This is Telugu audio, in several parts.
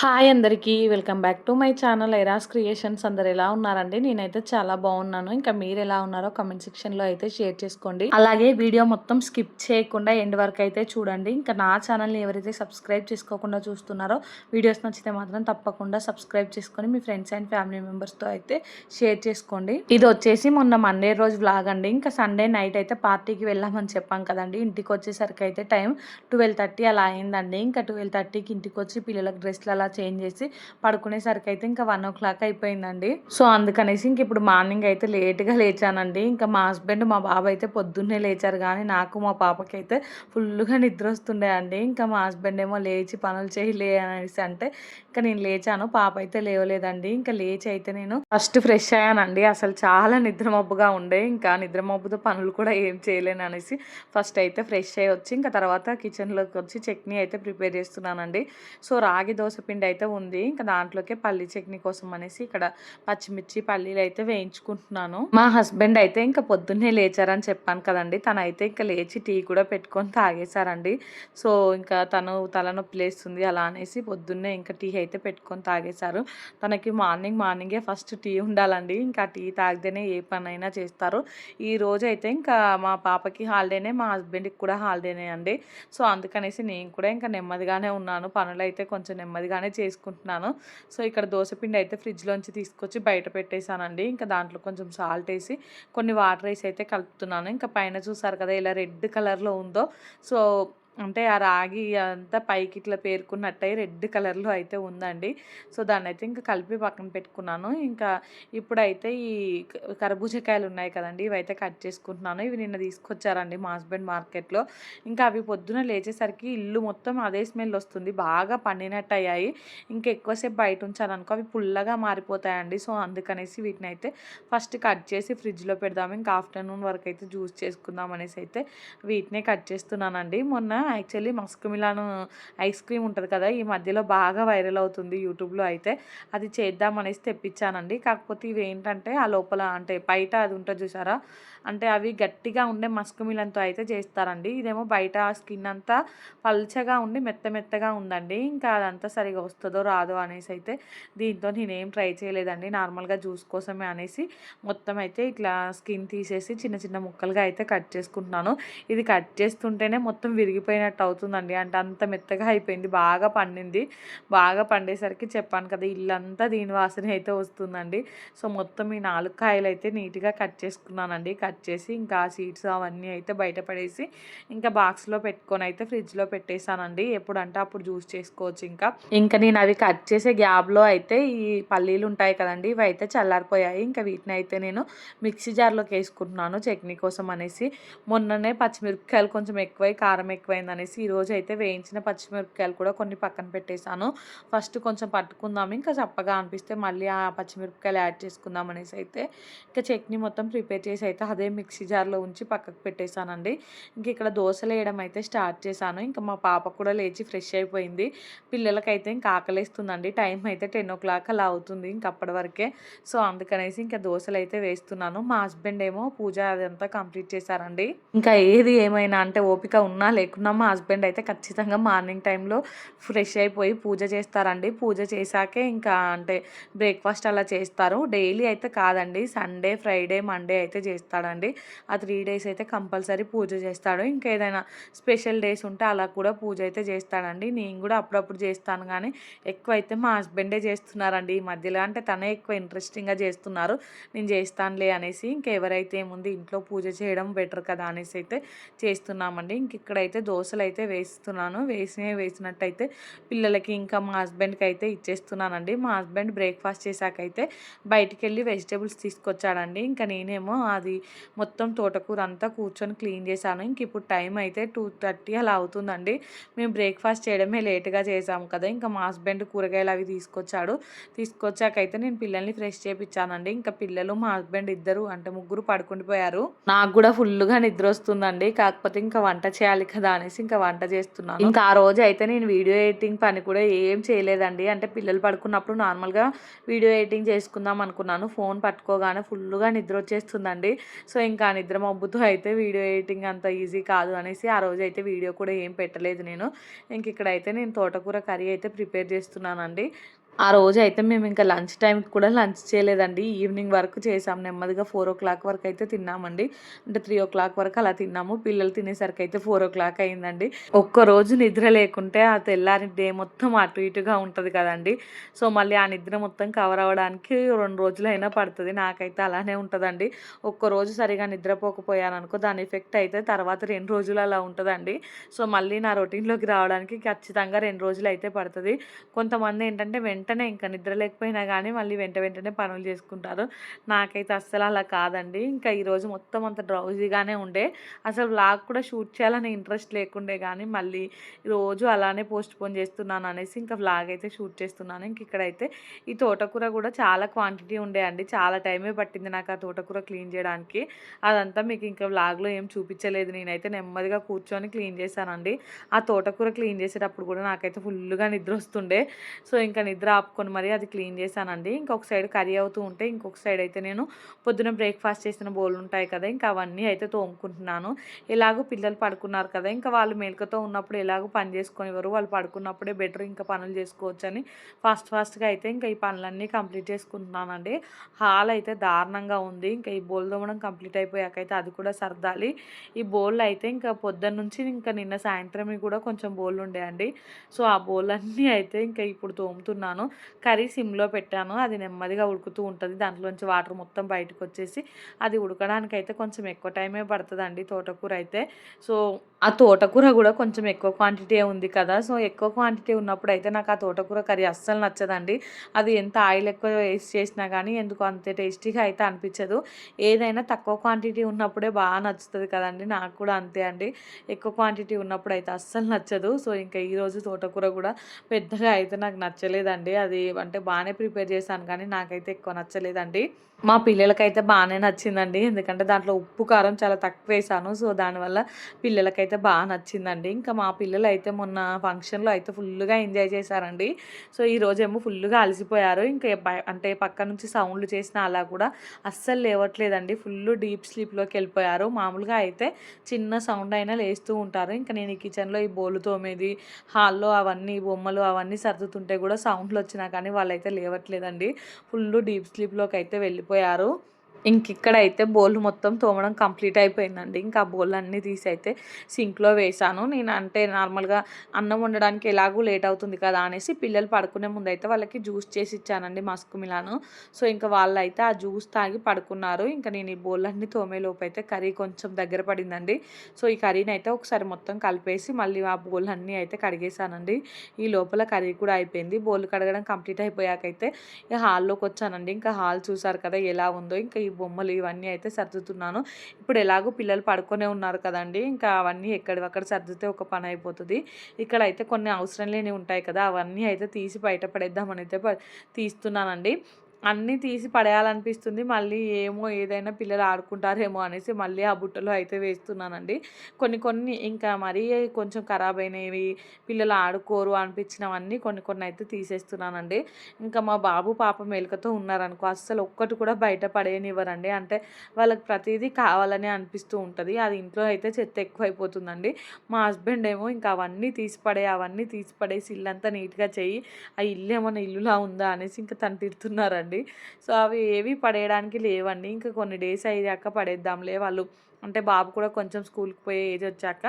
హాయ్ అందరికీ welcome back to my channel ఐరాస్ creations. అందరు ఎలా ఉన్నారండి? నేనైతే చాలా బాగున్నాను. ఇంకా మీరు ఎలా ఉన్నారో కమెంట్ సెక్షన్లో అయితే షేర్ చేసుకోండి. అలాగే వీడియో మొత్తం స్కిప్ చేయకుండా ఎండ్ వరకు అయితే చూడండి. ఇంకా నా ఛానల్ని ఎవరైతే సబ్స్క్రైబ్ చేసుకోకుండా చూస్తున్నారో వీడియోస్ నచ్చితే మాత్రం తప్పకుండా సబ్స్క్రైబ్ చేసుకొని మీ ఫ్రెండ్స్ అండ్ ఫ్యామిలీ మెంబర్స్తో అయితే షేర్ చేసుకోండి. ఇది వచ్చేసి మొన్న మండే రోజు వ్లాగ్ అండి. ఇంకా సండే నైట్ అయితే పార్టీకి వెళ్ళామని చెప్పాం కదండి. ఇంటికి వచ్చేసరికి అయితే టైం ట్వెల్వ్ థర్టీ అలా అయిందండి. ఇంకా ట్వెల్వ్ థర్టీకి ఇంటికి వచ్చి పిల్లలకు డ్రెస్లు అలా చేంజ్ చేసి పడుకునేసరికి అయితే ఇంకా వన్ ఓ క్లాక్ అయిపోయిందండి. సో అందుకనేసి ఇంక ఇప్పుడు మార్నింగ్ అయితే లేట్గా లేచానండి. ఇంకా మా హస్బెండ్ మా బాబు అయితే పొద్దున్నే లేచారు. కానీ నాకు మా పాపకి అయితే ఫుల్గా నిద్ర వస్తుండే అండి. ఇంకా మా హస్బెండ్ ఏమో లేచి పనులు చేయలే అనేసి అంటే ఇంకా నేను లేచాను. పాప అయితే లేవలేదండి. ఇంకా లేచి అయితే నేను ఫస్ట్ ఫ్రెష్ అయ్యానండి. అసలు చాలా నిద్రమబ్బుగా ఉండే. ఇంకా నిద్రమబ్బుతో పనులు కూడా ఏం చేయలేను అనేసి ఫస్ట్ అయితే ఫ్రెష్ అయ్యి వచ్చి ఇంకా తర్వాత కిచెన్లోకి వచ్చి చట్నీ అయితే ప్రిపేర్ చేస్తున్నానండి. సో రాగి దోశ పిండి అయితే ఉంది. ఇంకా దాంట్లోకే పల్లీ చట్నీ కోసం అనేసి ఇక్కడ పచ్చిమిర్చి పల్లీలు అయితే వేయించుకుంటున్నాను. మా హస్బెండ్ అయితే ఇంకా పొద్దున్నే లేచారని చెప్పాను కదండి. తను అయితే ఇంకా లేచి టీ కూడా పెట్టుకొని తాగేశారండి. సో ఇంకా తను తలనొప్పి లేస్తుంది అలా అనేసి పొద్దున్నే ఇంకా టీ అయితే పెట్టుకొని తాగేశారు. తనకి మార్నింగ్ మార్నింగే ఫస్ట్ టీ ఉండాలండి. ఇంకా టీ తాగితేనే ఏ పనైనా చేస్తారు. ఈ రోజు అయితే ఇంకా మా పాపకి హాలిడేనే మా హస్బెండ్కి కూడా హాలిడేనే అండి. సో అందుకనేసి నేను కూడా ఇంకా నెమ్మదిగానే ఉన్నాను. పనులు అయితే కొంచెం ముందుగానే చేసుకుంటున్నాను. సో ఇక్కడ దోశపిండి అయితే ఫ్రిడ్జ్లోంచి తీసుకొచ్చి బయట పెట్టేశానండి. ఇంకా దాంట్లో కొంచెం సాల్ట్ వేసి కొన్ని వాటర్ వేసి అయితే కలుపుతున్నాను. ఇంకా పైన చూసారు కదా ఇలా రెడ్ కలర్లో ఉందో. సో అంటే ఆ రాగి అంతా పైకి ఇట్లా పేరుకున్నట్టయి రెడ్ కలర్లో అయితే ఉందండి. సో దాన్ని అయితే ఇంకా కలిపి పక్కన పెట్టుకున్నాను. ఇంకా ఇప్పుడైతే ఈ కర్బూజకాయలు ఉన్నాయి కదండి ఇవైతే కట్ చేసుకుంటున్నాను. ఇవి నిన్న తీసుకొచ్చారండి మా హస్బెండ్ మార్కెట్లో. ఇంకా అవి పొద్దున లేచేసరికి ఇల్లు మొత్తం అదే స్మెల్ వస్తుంది. బాగా పండినట్టు అయ్యాయి. ఇంకా ఎక్కువసేపు బయట ఉంచాను అనుకో అవి పుల్లగా మారిపోతాయండి. సో అందుకనేసి వీటిని అయితే ఫస్ట్ కట్ చేసి ఫ్రిడ్జ్లో పెడదాము ఇంకా ఆఫ్టర్నూన్ వరకు అయితే జ్యూస్ చేసుకుందాం అనేసి అయితే వీటినే కట్ చేస్తున్నానండి. మొన్న actually musk melon ice cream ఉంటుంది కదా ఈ మధ్యలో బాగా వైరల్ అవుతుంది యూట్యూబ్లో అయితే. అది చేద్దాం అనేసి తెప్పించానండి. కాకపోతే ఇవి ఏంటంటే ఆ లోపల అంటే బయట అది ఉంటుంది చూసారా? అంటే అవి గట్టిగా ఉండే మస్క్ మిలన్తో అయితే చేస్తారండి. ఇదేమో బయట స్కిన్ అంతా పల్చగా ఉండి మెత్త మెత్తగా ఉందండి. ఇంకా అదంతా సరిగా వస్తుందో రాదో అనేసి అయితే దీంతో నేనేం ట్రై చేయలేదండి. నార్మల్గా జ్యూస్ కోసమే అనేసి మొత్తం అయితే ఇట్లా స్కిన్ తీసేసి చిన్న చిన్న ముక్కలుగా అయితే కట్ చేసుకుంటున్నాను. ఇది కట్ చేస్తుంటేనే మొత్తం విరిగిపోయినట్టు అవుతుందండి. అంటే అంత మెత్తగా అయిపోయింది బాగా పండింది. బాగా పండేసరికి చెప్పాను కదా ఇల్లంతా దీని వాసన అయితే వస్తుందండి. సో మొత్తం ఈ నాలుగు కాయలు అయితే నీట్గా కట్ చేసుకున్నానండి. కట్ చేసి ఇంకా సీడ్స్ అవన్నీ అయితే బయటపడేసి ఇంకా బాక్స్లో పెట్టుకొని అయితే ఫ్రిడ్జ్లో పెట్టేశానండి ఎప్పుడంటే అప్పుడు జ్యూస్ చేసుకోవచ్చు ఇంకా. ఇంకా నేను అవి కట్ చేసే గ్యాబ్లో అయితే ఈ పల్లీలు ఉంటాయి కదండి ఇవి అయితే చల్లారిపోయాయి. ఇంకా వీటిని అయితే నేను మిక్సీ జార్లోకి వేసుకుంటున్నాను చట్నీ కోసం అనేసి. మొన్ననే పచ్చిమిరపకాయలు కొంచెం ఎక్కువై కారం ఎక్కువైంది అనేసి ఈరోజు అయితే వేయించిన పచ్చిమిరపకాయలు కూడా కొన్ని పక్కన పెట్టేశాను. ఫస్ట్ కొంచెం పట్టుకుందాం ఇంకా చప్పగా అనిపిస్తే మళ్ళీ ఆ పచ్చిమిరపకాయలు యాడ్ చేసుకుందాం అనేసి అయితే ఇంకా చట్నీ మొత్తం ప్రిపేర్ చేసి అయితే అదే మిక్సీ జార్లో ఉంచి పక్కకు పెట్టేశానండి. ఇంక ఇక్కడ దోశలు వేయడం అయితే స్టార్ట్ చేశాను. ఇంకా మా పాప కూడా లేచి ఫ్రెష్ అయిపోయింది. పిల్లలకైతే ఇంకా ఆకలిస్తుందండి. టైం అయితే టెన్ ఓ క్లాక్ అలా అవుతుంది ఇంక అప్పటి వరకే. సో అందుకనేసి ఇంకా దోశలు అయితే వేస్తున్నాను. మా హస్బెండ్ ఏమో పూజ అదంతా కంప్లీట్ చేశారండి. ఇంకా ఏది ఏమైనా అంటే ఓపిక ఉన్నా లేకున్నా మా హస్బెండ్ అయితే ఖచ్చితంగా మార్నింగ్ టైంలో ఫ్రెష్ అయిపోయి పూజ చేస్తారండి. పూజ చేశాకే ఇంకా అంటే బ్రేక్ఫాస్ట్ అలా చేస్తారు. డైలీ అయితే కాదండి. సండే ఫ్రైడే మండే అయితే చేస్తాడండి. ఆ త్రీ డేస్ అయితే కంపల్సరీ పూజ చేస్తాడు. ఇంకా ఏదైనా స్పెషల్ డేస్ ఉంటే అలా కూడా పూజ అయితే చేస్తాడండి. నేను కూడా అప్పుడప్పుడు చేస్తాను కానీ ఎక్కువ అయితే మా హస్బెండే చేస్తున్నారండి. ఈ మధ్యలో అంటే తనే ఎక్కువ ఇంట్రెస్టింగ్గా చేస్తున్నారు. నేను చేస్తానులే అనేసి ఇంకెవరైతే ఏముంది ఇంట్లో పూజ చేయడం బెటర్ కదా అనేసి అయితే చేస్తున్నామండి. ఇంక ఇక్కడైతే దోశలు అయితే వేస్తున్నాను. వేసి వేసినట్టయితే పిల్లలకి ఇంకా మా హస్బెండ్కి అయితే ఇచ్చేస్తున్నానండి. మా హస్బెండ్ బ్రేక్ఫాస్ట్ చేశాకైతే బయటికి వెళ్ళి వెజిటేబుల్స్ తీసుకొచ్చాడండి. ఇంకా నేనేమో అది మొత్తం తోటకూర అంతా కూర్చొని క్లీన్ చేశాను. ఇంక ఇప్పుడు టైం అయితే టూ థర్టీ అలా అవుతుందండి. మేము బ్రేక్ఫాస్ట్ చేయడమే లేట్గా చేసాము కదా. ఇంకా మా హస్బెండ్ కూరగాయలు అవి తీసుకొచ్చాడు. తీసుకొచ్చాకైతే నేను పిల్లల్ని ఫ్రెష్ చేపించానండి ఇంకా పిల్లలు మా హస్బెండ్ ఇద్దరు అంటే ముగ్గురు పడుకుండిపోయారు. నాకు కూడా ఫుల్గా నిద్ర వస్తుందండి. కాకపోతే ఇంకా వంట చేయాలి కదా అనేసి అనేసి ఇంకా వంట చేస్తున్నాను. ఇంకా ఆ రోజు అయితే నేను వీడియో ఎడిటింగ్ పని కూడా ఏం చేయలేదండి. అంటే పిల్లలు పడుకున్నప్పుడు నార్మల్గా వీడియో ఎడిటింగ్ చేసుకుందాం అనుకున్నాను. ఫోన్ పట్టుకోగానే ఫుల్గా నిద్ర వచ్చేస్తుందండి. సో ఇంకా ఆ నిద్ర మబ్బుతో అయితే వీడియో ఎడిటింగ్ అంత ఈజీ కాదు అనేసి ఆ రోజు అయితే వీడియో కూడా ఏం పెట్టలేదు నేను. ఇంక ఇక్కడైతే నేను తోటకూర కర్రీ అయితే ప్రిపేర్ చేస్తున్నానండి. ఆ రోజు అయితే మేము ఇంకా లంచ్ టైంకి కూడా లంచ్ చేయలేదండి. ఈవినింగ్ వరకు చేసాం. నెమ్మదిగా ఫోర్ ఓ క్లాక్ వరకు అయితే తిన్నామండి. అంటే త్రీ ఓ క్లాక్ వరకు అలా తిన్నాము. పిల్లలు తినేసరికి అయితే ఫోర్ ఓ క్లాక్ అయిందండి. ఒక్క రోజు నిద్ర లేకుంటే ఆ తెల్లారి డే మొత్తం అటు ఇటుగా ఉంటుంది కదండి. సో మళ్ళీ ఆ నిద్ర మొత్తం కవర్ అవ్వడానికి రెండు రోజులైనా పడుతుంది. నాకైతే అలానే ఉంటుందండి. ఒక్క రోజు సరిగా నిద్రపోకపోయాను అనుకో దాని ఎఫెక్ట్ అయితే తర్వాత రెండు రోజులు అలా ఉంటుందండి. సో మళ్ళీ నా రొటీన్లోకి రావడానికి ఖచ్చితంగా రెండు రోజులు అయితే పడుతుంది. కొంతమంది ఏంటంటే వెంటనే వెంటనే ఇంకా నిద్ర లేకపోయినా కానీ మళ్ళీ వెంట వెంటనే పనులు చేసుకుంటారు. నాకైతే అస్సలు అలా కాదండి. ఇంకా ఈరోజు మొత్తం అంత డ్రౌజీగానే ఉండే. అసలు బ్లాగ్ కూడా షూట్ చేయాలని ఇంట్రెస్ట్ లేకుండే కానీ మళ్ళీ రోజు అలానే పోస్ట్ పోన్ చేస్తున్నాను అనేసి ఇంకా బ్లాగ్ అయితే షూట్ చేస్తున్నాను. ఇంక ఇక్కడైతే ఈ తోటకూర కూడా చాలా క్వాంటిటీ ఉండే అండి. చాలా టైమే పట్టింది నాకు ఆ తోటకూర క్లీన్ చేయడానికి. అదంతా మీకు ఇంకా బ్లాగ్లో ఏం చూపించలేదు. నేనైతే నెమ్మదిగా కూర్చొని క్లీన్ చేశానండి. ఆ తోటకూర క్లీన్ చేసేటప్పుడు కూడా నాకైతే ఫుల్గా నిద్ర వస్తుండే. సో ఇంకా నిద్ర ఆపుకొని మరీ అది క్లీన్ చేశానండి. ఇంకొక సైడ్ కర్రీ అవుతూ ఉంటే ఇంకొక సైడ్ అయితే నేను పొద్దున బ్రేక్ఫాస్ట్ చేసిన బోల్ ఉంటాయి కదా ఇంకా అవన్నీ అయితే తోముకుంటున్నాను. ఎలాగో పిల్లలు పడుకున్నారు కదా ఇంకా వాళ్ళు మేలుకతో ఉన్నప్పుడు ఎలాగో పని చేసుకునేవారు వాళ్ళు పడుకున్నప్పుడే బెటర్ ఇంకా పనులు చేసుకోవచ్చు అని ఫాస్ట్ ఫాస్ట్గా అయితే ఇంకా ఈ పనులన్నీ కంప్లీట్ చేసుకుంటున్నానండి. హాల్ అయితే దారుణంగా ఉంది. ఇంకా ఈ బోల్ తోమడం కంప్లీట్ అయిపోయాక అయితే అది కూడా సర్దాలి. ఈ బోల్ అయితే ఇంకా పొద్దున్న నుంచి ఇంకా నిన్న సాయంత్రం కూడా కొంచెం బోల్ ఉండే అండి. సో ఆ బోల్ అన్నీ అయితే ఇంకా ఇప్పుడు తోముతున్నాను. కర్రీ సిమ్లో పెట్టాను. అది నెమ్మదిగా ఉడుకుతూ ఉంటుంది. దాంట్లోంచి వాటర్ మొత్తం బయటకు వచ్చేసి అది ఉడకడానికి అయితే కొంచెం ఎక్కువ టైమే పడుతుందండి తోటకూర అయితే. సో ఆ తోటకూర కూడా కొంచెం ఎక్కువ క్వాంటిటీ ఉంది కదా! సో ఎక్కువ క్వాంటిటీ ఉన్నప్పుడు అయితే నాకు ఆ తోటకూర కర్రీ అస్సలు నచ్చదండి. అది ఎంత ఆయిల్ ఎక్కువ వేస్ట్ చేసినా కానీ ఎందుకు అంత టేస్టీగా అయితే అనిపించదు. ఏదైనా తక్కువ క్వాంటిటీ ఉన్నప్పుడే బాగా నచ్చుతుంది కదండి. నాకు కూడా అంతే అండి. ఎక్కువ క్వాంటిటీ ఉన్నప్పుడు అయితే అస్సలు నచ్చదు. సో ఇంకా ఈరోజు తోటకూర కూడా పెద్దగా అయితే నాకు నచ్చలేదండి. అది అంటే బాగానే ప్రిపేర్ చేశాను కానీ నాకైతే ఎక్కువ నచ్చలేదండి. మా పిల్లలకైతే బాగానే నచ్చిందండి. ఎందుకంటే దాంట్లో ఉప్పు కారం చాలా తక్కువ వేసాను. సో దానివల్ల పిల్లలకైతే బాగా నచ్చిందండి. ఇంకా మా పిల్లలు అయితే మొన్న ఫంక్షన్లో అయితే ఫుల్గా ఎంజాయ్ చేశారండి. సో ఈ రోజేమో ఫుల్గా అలసిపోయారు. ఇంకా అంటే పక్క నుంచి సౌండ్లు చేసిన అలా కూడా అస్సలు లేవట్లేదండి. ఫుల్ డీప్ స్లీప్లోకి వెళ్ళిపోయారు. మామూలుగా అయితే చిన్న సౌండ్ అయినా లేస్తూ ఉంటారు. ఇంకా నేను ఈ కిచెన్లో ఈ బోలు తోమేది హాల్లో అవన్నీ బొమ్మలు అవన్నీ సర్దుతుంటే కూడా సౌండ్లు వచ్చినా కానీ వాళ్ళైతే లేవట్లేదండి. ఫుల్ డీప్ స్లీప్లోకి అయితే వెళ్ళిపోయారు. ఇంక ఇంకిక్కడైతే అయితే బౌల్ మొత్తం తోమడం కంప్లీట్ అయిపోయిందండి. ఇంకా ఆ బౌల్ అన్నీ తీసి అయితే సింక్లో వేసాను. నేను అంటే నార్మల్గా అన్నం వండడానికి ఎలాగూ లేట్ అవుతుంది కదా అనేసి పిల్లలు పడుకునే ముందు అయితే వాళ్ళకి జ్యూస్ చేసి ఇచ్చానండి మస్కు మిలాను. సో ఇంకా వాళ్ళు అయితే ఆ జ్యూస్ తాగి పడుకున్నారు. ఇంకా నేను ఈ బౌల్ అన్నీ తోమేలోపు అయితే కర్రీ కొంచెం దగ్గర పడిందండి. సో ఈ కర్రీని అయితే ఒకసారి మొత్తం కలిపేసి మళ్ళీ ఆ బౌల్ అన్నీ అయితే కడిగేసానండి. ఈ లోపల కర్రీ కూడా అయిపోయింది. బౌల్ కడగడం కంప్లీట్ అయిపోయాకైతే హాల్లోకి వచ్చానండి ఇంకా హాల్ చూసారు కదా ఎలా ఉందో. ఇంకా ఈ బొమ్మలు ఇవన్నీ అయితే సర్దుతున్నాను. ఇప్పుడు ఎలాగో పిల్లలు పడుకొనే ఉన్నారు కదండి. ఇంకా అవన్నీ ఎక్కడివక్కడ సర్దితే ఒక పని అయిపోతుంది. ఇక్కడ అయితే కొన్ని అవసరం లేని ఉంటాయి కదా. అవన్నీ అయితే తీసి బయట పడేద్దామని అయితే తీస్తున్నానండి. అన్నీ తీసి పడేయాలనిపిస్తుంది. మళ్ళీ ఏమో ఏదైనా పిల్లలు ఆడుకుంటారేమో అనేసి మళ్ళీ ఆ బుట్టలో అయితే వేస్తున్నానండి. కొన్ని కొన్ని ఇంకా మరీ కొంచెం ఖరాబ్ అయినవి పిల్లలు ఆడుకోరు అనిపించినవన్నీ కొన్ని కొన్ని అయితే తీసేస్తున్నానండి. ఇంకా మా బాబు పాప మేలుకతో ఉన్నారనుకో అస్సలు ఒక్కటి కూడా బయట పడేయనివ్వరండి. అంటే వాళ్ళకి ప్రతిదీ కావాలని అనిపిస్తూ ఉంటుంది. అది ఇంట్లో అయితే చెత్త ఎక్కువైపోతుందండి. మా హస్బెండ్ ఏమో ఇంకా అవన్నీ తీసి పడే అవన్నీ తీసి పడేసి ఇల్లంతా నీట్గా చేయి ఆ ఇల్లు ఏమన్నా ఇల్లులా ఉందా అనేసి ఇంకా తను తిడుతున్నారండి. అండి. సో అవి ఏవి పడేయడానికి లేవండి. ఇంకా కొన్ని డేస్ అయ్యాక పడేద్దాంలే వాళ్ళు. అంటే బాబు కూడా కొంచెం స్కూల్కి పోయే ఏజ్ వచ్చాక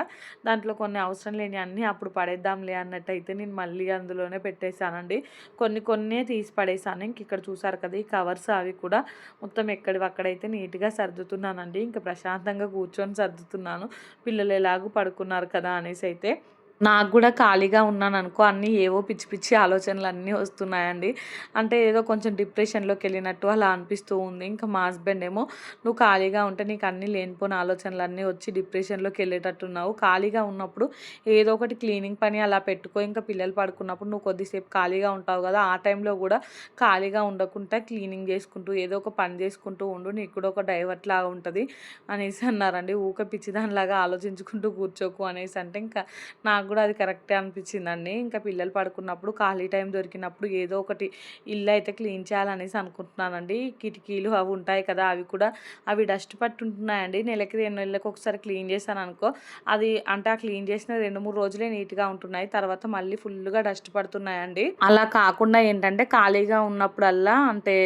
దాంట్లో కొన్ని అవసరం లేని అన్నీ అప్పుడు పడేద్దాంలే అన్నట్టు అయితే నేను మళ్ళీ అందులోనే పెట్టేశానండి. కొన్ని కొన్ని తీసి పడేసాను ఇంక ఇక్కడ చూసారు కదా ఈ కవర్స్ అవి కూడా మొత్తం ఎక్కడివక్కడైతే నీట్గా సర్దుతున్నానండి. ఇంకా ప్రశాంతంగా కూర్చొని సర్దుతున్నాను. పిల్లలు ఎలాగూ పడుకున్నారు కదా అనేసి అయితే నాకు కూడా ఖాళీగా ఉన్నాను అనుకో అన్నీ ఏవో పిచ్చి పిచ్చి ఆలోచనలు అన్నీ వస్తున్నాయండి. అంటే ఏదో కొంచెం డిప్రెషన్లోకి వెళ్ళినట్టు అలా అనిపిస్తూ ఉంది. ఇంకా మా హస్బెండ్ ఏమో నువ్వు ఖాళీగా ఉంటే నీకు అన్నీ లేనిపోయిన ఆలోచనలు అన్నీ వచ్చి డిప్రెషన్లోకి వెళ్ళేటట్టున్నావు ఖాళీగా ఉన్నప్పుడు ఏదో ఒకటి క్లీనింగ్ పని అలా పెట్టుకో. ఇంకా పిల్లలు పడుకున్నప్పుడు నువ్వు కొద్దిసేపు ఖాళీగా ఉంటావు కదా. ఆ టైంలో కూడా ఖాళీగా ఉండకుండా క్లీనింగ్ చేసుకుంటూ ఏదో ఒక పని చేసుకుంటూ ఉండు. నీకు కూడా ఒక డైవర్ట్ లాగా ఉంటుంది. అనేసి అన్నారండి. ఊక పిచ్చిదానిలాగా ఆలోచించుకుంటూ కూర్చోకు అనేసి అంటే ఇంకా నాకు నాకు కూడా అది కరెక్టే అనిపించిందండి. ఇంకా పిల్లలు పడుకున్నప్పుడు ఖాళీ టైం దొరికినప్పుడు ఏదో ఒకటి ఇల్లు అయితే క్లీన్ చేయాలనేసి అనుకుంటున్నానండి. కిటికీలు అవి ఉంటాయి కదా అవి కూడా అవి డస్ట్ పట్టుంటున్నాయండి నెలకి రెండు నెలలకు ఒకసారి క్లీన్ చేశాను అనుకో అది అంటే ఆ క్లీన్ చేసిన రెండు మూడు రోజులే నీట్గా ఉంటున్నాయి. తర్వాత మళ్ళీ ఫుల్గా డస్ట్ పడుతున్నాయండి. అలా కాకుండా ఏంటంటే ఖాళీగా ఉన్నప్పుడల్లా అంటే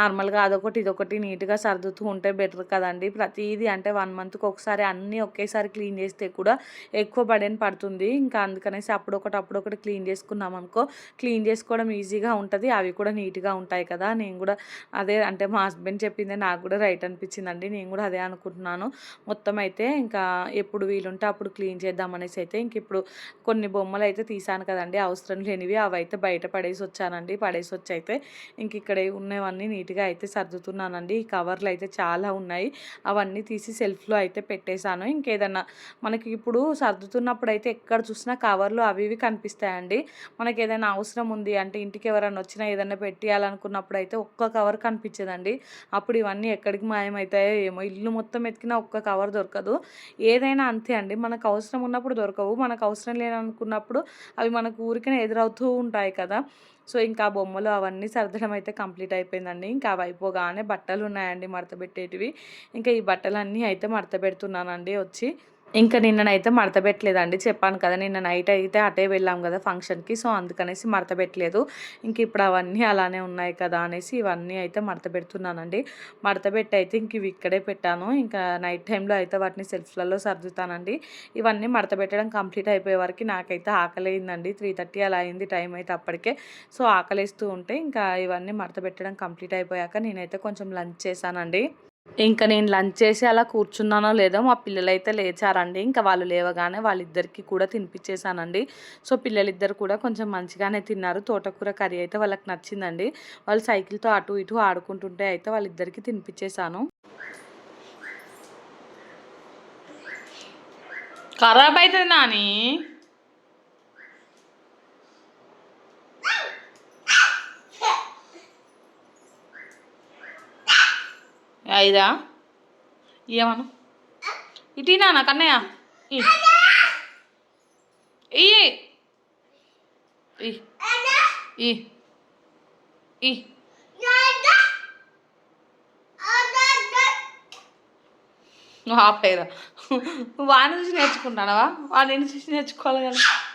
నార్మల్గా అదొకటి ఇదొకటి నీట్గా సర్దుతూ ఉంటే బెటర్ కదండి. ప్రతిదీ అంటే వన్ మంత్కి ఒకసారి అన్నీ ఒకేసారి క్లీన్ చేస్తే కూడా ఎక్కువ బడెన్ పడుతుంది. ఇంకా అందుకనేసి అప్పుడొకటి అప్పుడొకటి క్లీన్ చేసుకున్నాం అనుకో క్లీన్ చేసుకోవడం ఈజీగా ఉంటుంది. అవి కూడా నీట్గా ఉంటాయి కదా. నేను కూడా అదే అంటే మా హస్బెండ్ చెప్పింది నాకు కూడా రైట్ అనిపించిందండి. నేను కూడా అదే అనుకుంటున్నాను. మొత్తం అయితే ఇంకా ఎప్పుడు వీలుంటే అప్పుడు క్లీన్ చేద్దాం అనేసి అయితే ఇంక ఇప్పుడు కొన్ని బొమ్మలు అయితే తీసాను కదండి. అవసరం లేనివి అవి అయితే బయట పడేసి వచ్చానండి. పడేసి వచ్చి అయితే ఇంక ఇక్కడ ఉన్నవన్నీ నీట్గా అయితే సర్దుతున్నానండి. ఈ కవర్లు అయితే చాలా ఉన్నాయి. అవన్నీ తీసి సెల్ఫ్లో అయితే పెట్టేశాను. ఇంకేదన్నా మనకి ఇప్పుడు సర్దుతున్నప్పుడు అయితే ఎక్కడ చూసినా కవర్లు అవి ఇవి కనిపిస్తాయండి. మనకి ఏదైనా అవసరం ఉంది అంటే ఇంటికి ఎవరైనా వచ్చినా ఏదైనా పెట్టేయాలనుకున్నప్పుడు అయితే ఒక్క కవర్ కనిపించేదండి. అప్పుడు ఇవన్నీ ఎక్కడికి మాయమవుతాయో ఏమో. ఇల్లు మొత్తం ఎతికినా ఒక్క కవర్ దొరకదు. ఏదైనా అంతే అండి. మనకు అవసరం ఉన్నప్పుడు దొరకవు. మనకు అవసరం లేననుకున్నప్పుడు అవి మనకు ఊరికనే ఎదురవుతూ ఉంటాయి కదా. సో ఇంకా బొమ్మలు అవన్నీ సర్దడం అయితే కంప్లీట్ అయిపోయిందండి. ఇంకా అవి అయిపోగానే బట్టలు ఉన్నాయండి మడత పెట్టేటివి. ఇంకా ఈ బట్టలన్నీ అయితే మడత పెడుతున్నానండి వచ్చి. ఇంకా నిన్ననైతే మడత పెట్టలేదండి చెప్పాను కదా నిన్న నైట్ అయితే అటే వెళ్ళాం కదా ఫంక్షన్కి సో అందుకనేసి మడత పెట్టలేదు ఇంక ఇప్పుడు అవన్నీ అలానే ఉన్నాయి కదా అనేసి ఇవన్నీ అయితే మడత పెడుతున్నానండి మడత పెట్టి అయితే ఇంక ఇవి ఇక్కడే పెట్టాను. ఇంకా నైట్ టైంలో అయితే వాటిని సెల్ఫ్లలో సర్దుతానండి. ఇవన్నీ మడత పెట్టడం కంప్లీట్ అయిపోయే వరకు నాకైతే ఆకలి అయిందండి త్రీ థర్టీ అలా అయింది టైం అయితే అప్పటికే. సో ఆకలిస్తూ ఉంటే ఇంకా ఇవన్నీ మడత పెట్టడం కంప్లీట్ అయిపోయాక నేనైతే కొంచెం లంచ్ చేశానండి. ఇంకా నేను లంచ్ చేసి అలా కూర్చున్నానో లేదో మా పిల్లలు అయితే లేచారండి. ఇంకా వాళ్ళు లేవగానే వాళ్ళిద్దరికి కూడా తినిపించేశానండి సో పిల్లలిద్దరు కూడా కొంచెం మంచిగానే తిన్నారు. తోటకూర కర్రీ అయితే వాళ్ళకి నచ్చిందండి. వాళ్ళు సైకిల్తో అటు ఇటు ఆడుకుంటుంటే అయితే వాళ్ళిద్దరికి తినిపించేశాను ఖరాబ్ అవుతుంది నాని. ఐదా? ఏమను ఇటీనా నా కన్నయ్య? ఈ. ఈ. ఈ. నువ్వు ఆపేరా. వాడిని చూసి నేర్చుకుంటానవా వాడిని చూసి నేర్చుకోవాలి కదా.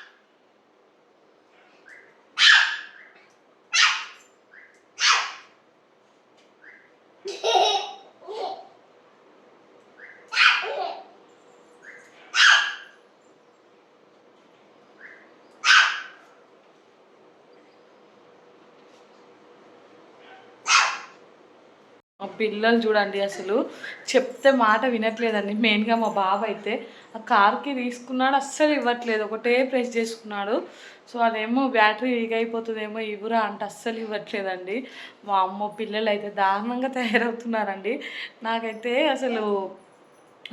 మా పిల్లలు చూడండి అసలు చెప్తే మాట వినట్లేదండి. మెయిన్గా మా బాబు అయితే ఆ కార్కి తీసుకున్నాడు అస్సలు ఇవ్వట్లేదు. ఒకటే ప్రెస్ చేసుకున్నాడు. సో అదేమో బ్యాటరీ వీక్ అయిపోతుందేమో ఇవ్వరా అంటే అస్సలు ఇవ్వట్లేదండి. మా అమ్మ పిల్లలు అయితే దారుణంగా తయారవుతున్నారండి. నాకైతే అసలు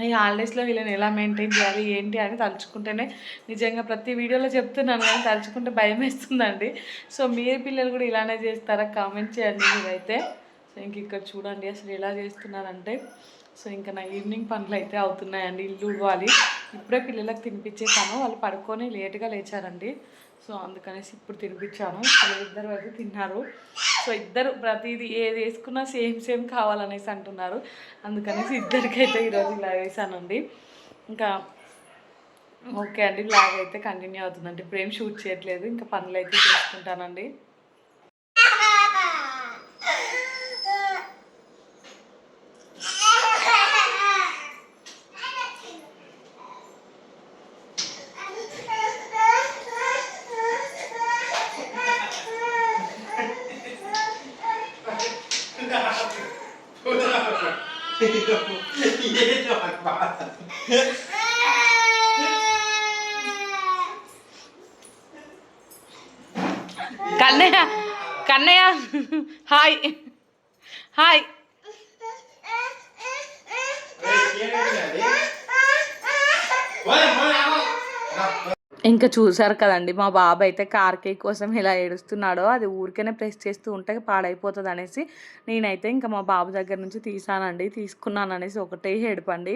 ఈ హాలిడేస్లో వీళ్ళని ఎలా మెయింటైన్ చేయాలి ఏంటి అని తలుచుకుంటేనే నిజంగా ప్రతి వీడియోలో చెప్తున్నాను కానీ తలుచుకుంటే భయం వేస్తుందండి సో మీరు పిల్లలు కూడా ఇలానే చేస్తారా? కామెంట్ చేయండి మీరైతే. సో ఇంక ఇక్కడ చూడండి అసలు ఎలా చేస్తున్నారంటే సో ఇంకా నా ఈవినింగ్ పనులు అయితే అవుతున్నాయండి ఇల్లు ఉడవాలి ఇప్పుడే పిల్లలకు తినిపించేసాను వాళ్ళు పడుకొని లేట్గా లేచారండి. సో అందుకనేసి ఇప్పుడు తినిపించాను. ఇద్దరు అయితే తిన్నారు. సో ఇద్దరు ప్రతిదీ ఏది వేసుకున్నా సేమ్ సేమ్ కావాలనేసి అంటున్నారు. అందుకనేసి ఇద్దరికైతే ఈరోజు ఇలా వేసానండి. ఇంకా ఓకే అండి బ్లాగ్ అయితే కంటిన్యూ అవుతుందండి. ఇప్పుడు ఏం షూట్ చేయట్లేదు ఇంకా పనులు అయితే చేసుకుంటానండి. এইরকম ఇంకా చూసారు కదండి మా బాబు అయితే కార్ కోసం ఎలా ఏడుస్తున్నాడో అది ఊరికేనే ప్రెస్ చేస్తూ ఉంటే పాడైపోతుంది అనేసి నేనైతే ఇంకా మా బాబు దగ్గర నుంచి తీసానండి తీసుకున్నాను అనేసి ఒకటే ఏడుపండి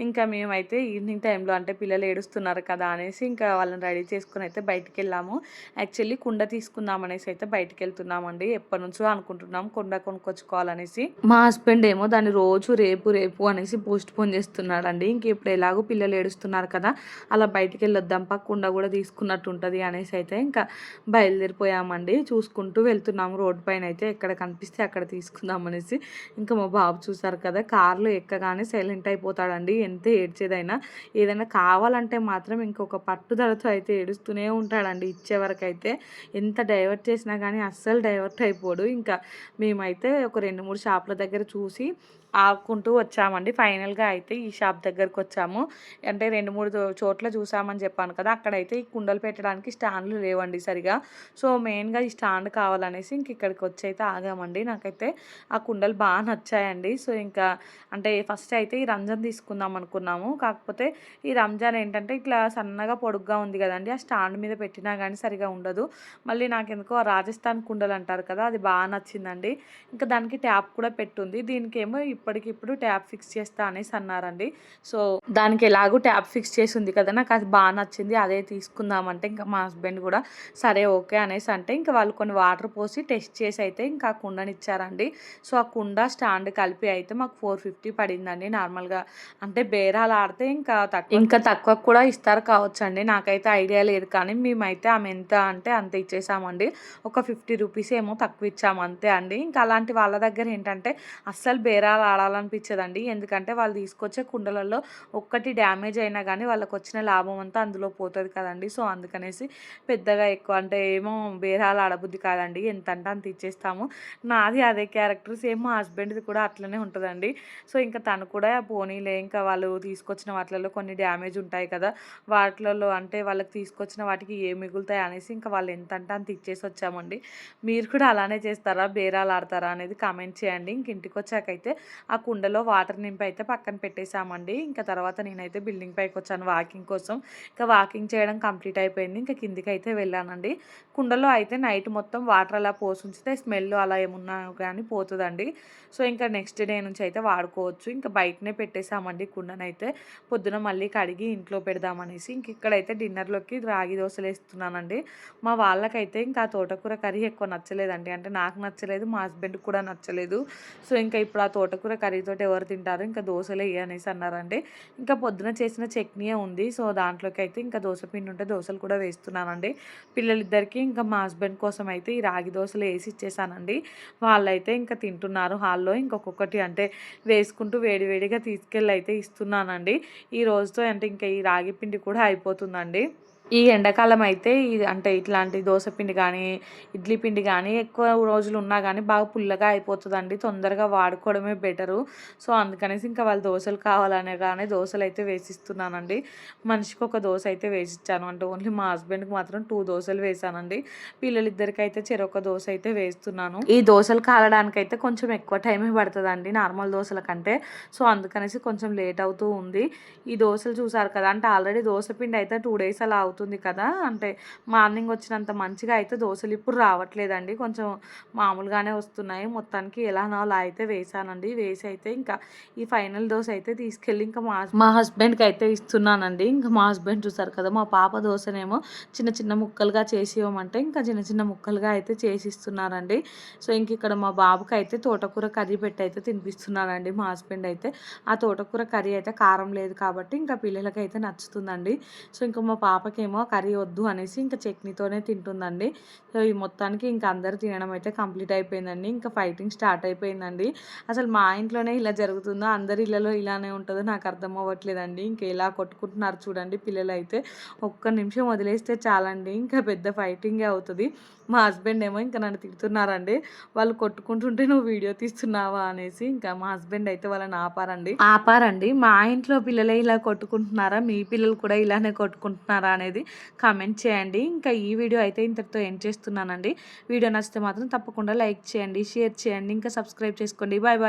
ఇంకా మేమైతే ఈవినింగ్ టైంలో అంటే పిల్లలు ఏడుస్తున్నారు కదా అనేసి ఇంకా వాళ్ళని రెడీ చేసుకుని అయితే బయటికి వెళ్ళాము యాక్చువల్లీ కుండ తీసుకుందాం అనేసి అయితే బయటికి వెళ్తున్నామండి ఎప్పటి నుంచో అనుకుంటున్నాం కుండ కొనుక్కొచ్చుకోవాలనేసి. మా హస్బెండ్ ఏమో దాన్ని రోజు రేపు రేపు అనేసి పోస్ట్ పోన్ చేస్తున్నాడండి ఇంక ఇప్పుడు ఎలాగో పిల్లలు ఏడుస్తున్నారు కదా అలా బయటికి వెళ్ళొద్దాం పా కుండ కూడా తీసుకున్నట్టు ఉంటుంది అనేసి అయితే ఇంకా బయలుదేరిపోయామండి. చూసుకుంటూ వెళ్తున్నాము. రోడ్ పైన అయితే ఎక్కడ కనిపిస్తే అక్కడ తీసుకుందాం అనేసి. ఇంకా మా బాబు చూసారు కదా కార్లో ఎక్కగానే సైలెంట్ అయిపోతాడండి. ఎంత ఏడ్చేదైనా. ఏదైనా కావాలంటే మాత్రం ఇంకొక పట్టుదలతో అయితే ఏడుస్తూనే ఉంటాడండి ఇచ్చే వరకు అయితే ఎంత డైవర్ట్ చేసినా కానీ అస్సలు డైవర్ట్ అయిపోడు. ఇంకా మేమైతే ఒక రెండు మూడు షాపుల దగ్గర చూసి ఆకుంటూ వచ్చామండి. ఫైనల్గా అయితే ఈ షాప్ దగ్గరకు వచ్చాము. అంటే రెండు మూడు చోట్ల చూసామని చెప్పాను కదా అక్కడైతే ఈ కుండలు పెట్టడానికి స్టాండ్లు లేవండి సరిగా. సో మెయిన్గా ఈ స్టాండ్ కావాలనేసి ఇంక ఇక్కడికి వచ్చి అయితే ఆగామండి. నాకైతే ఆ కుండలు బాగా నచ్చాయండి. సో ఇంకా అంటే ఫస్ట్ అయితే ఈ రంజాన్ తీసుకుందాం అనుకున్నాము. కాకపోతే ఈ రంజాన్ ఏంటంటే ఇట్లా సన్నగా పొడుగ్గా ఉంది కదండి. ఆ స్టాండ్ మీద పెట్టినా కానీ సరిగా ఉండదు. మళ్ళీ నాకెందుకో ఆ రాజస్థాన్ కుండలు అంటారు కదా అది బాగా నచ్చిందండి. ఇంకా దానికి ట్యాప్ కూడా పెట్టుంది. దీనికేమో ఇప్పటికిప్పుడు ట్యాప్ ఫిక్స్ చేస్తా అనేసి అన్నారండి. సో దానికి ఎలాగో ట్యాప్ ఫిక్స్ చేసి ఉంది కదా నాకు అది బాగా నచ్చింది అదే తీసుకుందామంటే ఇంకా మా హస్బెండ్ కూడా సరే ఓకే అనేసి అంటే ఇంకా వాళ్ళు కొన్ని వాటర్ పోసి టెస్ట్ చేసి అయితే ఇంకా ఆ కుండని ఇచ్చారండి. సో ఆ కుండ స్టాండ్ కలిపి అయితే మాకు ఫోర్ ఫిఫ్టీ పడిందండి నార్మల్గా. అంటే బేరాలు ఆడితే ఇంకా తక్కువ ఇంకా తక్కువ కూడా ఇస్తారు కావచ్చు అండి నాకైతే ఐడియా లేదు కానీ మేమైతే ఆమె ఎంత అంటే అంత ఇచ్చేసామండి. ఒక ఫిఫ్టీ రూపీస్ ఏమో తక్కువ ఇచ్చాము అంతే అండి. ఇంకా అలాంటి వాళ్ళ దగ్గర ఏంటంటే అస్సలు బేరాలు ఆడాలనిపించదండి ఎందుకంటే వాళ్ళు తీసుకొచ్చే కుండలలో ఒక్కటి డ్యామేజ్ అయినా కానీ వాళ్ళకి వచ్చిన లాభం అంతా అందులో పోతుంది కదండి. సో అందుకనేసి పెద్దగా ఎక్కువ అంటే ఏమో బేరాలు ఆడబుద్ధి కాదండి. ఎంత అంటే అంత ఇచ్చేస్తాము. నాది అదే క్యారెక్టర్ సేమ్ మా హస్బెండ్ది కూడా అట్లనే ఉంటుందండి. సో ఇంకా తను కూడా పోనీలే ఇంకా వాళ్ళు తీసుకొచ్చిన వాటిలలో కొన్ని డ్యామేజ్ ఉంటాయి కదా. వాటిలలో అంటే వాళ్ళకి తీసుకొచ్చిన వాటికి ఏ మిగులుతాయి అనేసి ఇంకా వాళ్ళు ఎంత అంటే అంత ఇచ్చేసి వచ్చామండి. మీరు కూడా అలానే చేస్తారా? బేరాలు ఆడతారా? అనేది కామెంట్ చేయండి. ఇంక ఇంటికి వచ్చాకైతే ఆ కుండలో వాటర్ నింపి అయితే పక్కన పెట్టేశామండి. ఇంకా తర్వాత నేనైతే బిల్డింగ్ పైకి వచ్చాను వాకింగ్ కోసం. ఇంకా వాకింగ్ చేయడం కంప్లీట్ అయిపోయింది. ఇంకా కిందికి అయితే వెళ్ళానండి. కుండలో అయితే నైట్ మొత్తం వాటర్ అలా పోసి ఉంచితే స్మెల్ అలా ఏమున్నా కానీ పోతుందండి. సో ఇంకా నెక్స్ట్ డే నుంచి అయితే వాడుకోవచ్చు. ఇంకా బయటనే పెట్టేశామండి కుండనైతే. పొద్దున మళ్ళీ కడిగి ఇంట్లో పెడదామనేసి ఇంక ఇక్కడైతే డిన్నర్లోకి రాగి దోశలు వేస్తున్నానండి. మా వాళ్ళకైతే ఇంకా తోటకూర కర్రీ ఎక్కువ నచ్చలేదండి. అంటే నాకు నచ్చలేదు మా హస్బెండ్ కూడా నచ్చలేదు. సో ఇంకా ఇప్పుడు ఆ తోటకూర కర్రీతో ఎవరు తింటారు? ఇంకా దోశలే అనేసి అన్నారండి ఇంకా పొద్దున చేసిన చట్నీ ఉంది. సో దాంట్లోకి అయితే ఇంకా దోశ పిండి ఉంటే దోశలు కూడా వేస్తున్నానండి. పిల్లలిద్దరికీ ఇంకా మా హస్బెండ్ కోసం అయితే ఈ రాగి దోశలు వేసి ఇచ్చేసానండి. వాళ్ళైతే ఇంకా తింటున్నారు హాల్లో. ఇంకొకటి అంటే వేసుకుంటూ వేడివేడిగా తీసుకెళ్ళి అయితే ఇస్తున్నానండి. ఈ రోజుతో అంటే ఇంకా ఈ రాగి పిండి కూడా అయిపోతుందండి. ఈ ఎండాకాలం అయితే ఇది అంటే ఇట్లాంటి దోశ పిండి కానీ ఇడ్లీ పిండి కానీ ఎక్కువ రోజులు ఉన్నా కానీ బాగా పుల్లగా అయిపోతుందండి. తొందరగా వాడుకోవడమే బెటరు. సో అందుకనేసి ఇంకా వాళ్ళు దోశలు కావాలనే కానీ దోశలు అయితే వేసిస్తున్నానండి. మనిషికి ఒక దోశ అయితే వేసిచ్చాను. అంటే ఓన్లీ మా హస్బెండ్కి మాత్రం టూ దోశలు వేసానండి. పిల్లలిద్దరికి అయితే చెరొక దోశ అయితే వేస్తున్నాను. ఈ దోశలు కాలడానికి అయితే కొంచెం ఎక్కువ టైమే పడుతుందండి నార్మల్ దోశల కంటే. సో అందుకనేసి కొంచెం లేట్ అవుతూ ఉంది. ఈ దోశలు చూసారు కదా అంటే ఆల్రెడీ దోశ పిండి అయితే టూ డేస్ అలా అవుతుంది. కదా! అంటే మార్నింగ్ వచ్చినంత మంచిగా అయితే దోశలు ఇప్పుడు రావట్లేదండి. కొంచెం మామూలుగానే వస్తున్నాయి. మొత్తానికి ఎలానో అలా అయితే వేసానండి. వేసి అయితే ఇంకా ఈ ఫైనల్ దోశ అయితే తీసుకెళ్ళి ఇంకా మా మా హస్బెండ్కి అయితే ఇస్తున్నానండి. ఇంకా మా హస్బెండ్ చూసారు కదా! మా పాప దోశనేమో చిన్న చిన్న ముక్కలుగా చేసి ఇవ్వమంటే ఇంకా చిన్న చిన్న ముక్కలుగా అయితే చేసి ఇస్తున్నారండి. సో ఇంక ఇక్కడ మా బాబుకి అయితే తోటకూర కర్రీ పెట్టి అయితే తినిపిస్తున్నానండి మా హస్బెండ్ అయితే. ఆ తోటకూర కర్రీ అయితే కారం లేదు కాబట్టి ఇంకా పిల్లలకి అయితే నచ్చుతుందండి. సో ఇంకా మా పాపకి ఏమో కర్రీ వద్దు అనేసి ఇంకా చట్నీతోనే తింటుందండి. సో ఈ మొత్తానికి ఇంకా అందరు తినడం అయితే కంప్లీట్ అయిపోయిందండి. ఇంకా ఫైటింగ్ స్టార్ట్ అయిపోయిందండి. అసలు మా ఇంట్లోనే ఇలా జరుగుతుందో అందరి ఇళ్ళలో ఇలానే ఉంటుందో నాకు అర్థం అవ్వట్లేదండి. ఇంకా ఎలా కొట్టుకుంటున్నారు చూడండి పిల్లలు అయితే ఒక్క నిమిషం వదిలేస్తే చాలండి. ఇంకా పెద్ద ఫైటింగే అవుతుంది. మా హస్బెండ్ ఏమో ఇంకా నన్ను తిడుతున్నారండి. వాళ్ళు కొట్టుకుంటుంటే నువ్వు వీడియో తీస్తున్నావా అనేసి ఇంకా మా హస్బెండ్ అయితే వాళ్ళని ఆపారండి. ఆపారండి. మా ఇంట్లో పిల్లలే ఇలా కొట్టుకుంటున్నారా? మీ పిల్లలు కూడా ఇలానే కొట్టుకుంటున్నారా అనేది అనేది కామెంట్ చేయండి. ఇంకా ఈ వీడియో అయితే ఇంతటితో ఎండ్ చేస్తున్నానండి. వీడియో నచ్చితే మాత్రం తప్పకుండా లైక్ చేయండి షేర్ చేయండి. ఇంకా సబ్స్క్రైబ్ చేసుకోండి. Bye bye.